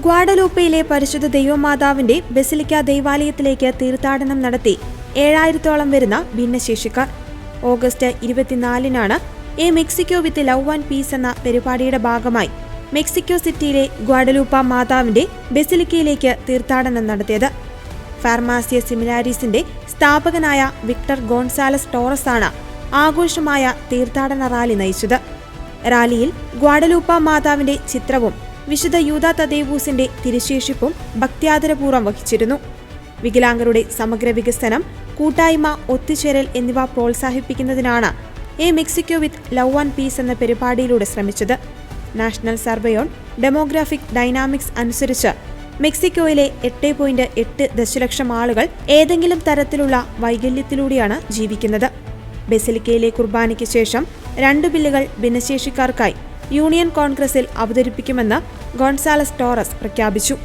ഗ്വാഡലൂപ്പയിലെ പരിശുദ്ധ ദൈവമാതാവിന്റെ ബസിലിക്ക ദൈവാലയത്തിലേക്ക് തീർത്ഥാടനം നടത്തി ഏഴായിരത്തോളം വരുന്ന ഭിന്നശേഷിക്കാർ. August ഇരുപത്തിനാലിനാണ് a Mexico with love and peace എന്ന പരിപാടിയുടെ ഭാഗമായി മെക്സിക്കോ സിറ്റിയിലെ ഗ്വാഡലൂപ്പ മാതാവിന്റെ ബസിലിക്കയിലേക്ക് തീർത്ഥാടനം നടത്തിയത്. ഫാർമാസിയ സിമിലാരീസിന്റെ സ്ഥാപകനായ വിക്ടർ ഗോൺസാലസ് ടോറസ് ആണ് ആഘോഷമായ തീർത്ഥാടന റാലി നയിച്ചത്. റാലിയിൽ ഗ്വാഡലൂപ്പ മാതാവിന്റെ ചിത്രവും വിശുദ്ധ യൂത തദേവൂസിന്റെ തിരുശേഷിപ്പും ഭക്ത്യാദരപൂർവം വഹിച്ചിരുന്നു. വികലാംഗരുടെ സമഗ്ര വികസനം കൂട്ടായ്മ ഒത്തുചേരൽ എന്നിവ പ്രോത്സാഹിപ്പിക്കുന്നതിനാണ് a Mexico with love and peace എന്ന പരിപാടിയിലൂടെ ശ്രമിച്ചത്. National survey on demographic dynamics അനുസരിച്ച് മെക്സിക്കോയിലെ എട്ട് പോയിന്റ് എട്ട് ദശലക്ഷം ആളുകൾ ഏതെങ്കിലും തരത്തിലുള്ള വൈകല്യത്തിലൂടെയാണ് ജീവിക്കുന്നത്. ബെസിലിക്കയിലെ കുർബാനയ്ക്ക് ശേഷം രണ്ട് ബില്ലുകൾ ഭിന്നശേഷിക്കാർക്കായി യൂണിയൻ കോൺഗ്രസിൽ അവതരിപ്പിക്കുമെന്ന് ഗോൺസാലസ് ടോറസ് പ്രഖ്യാപിച്ചു.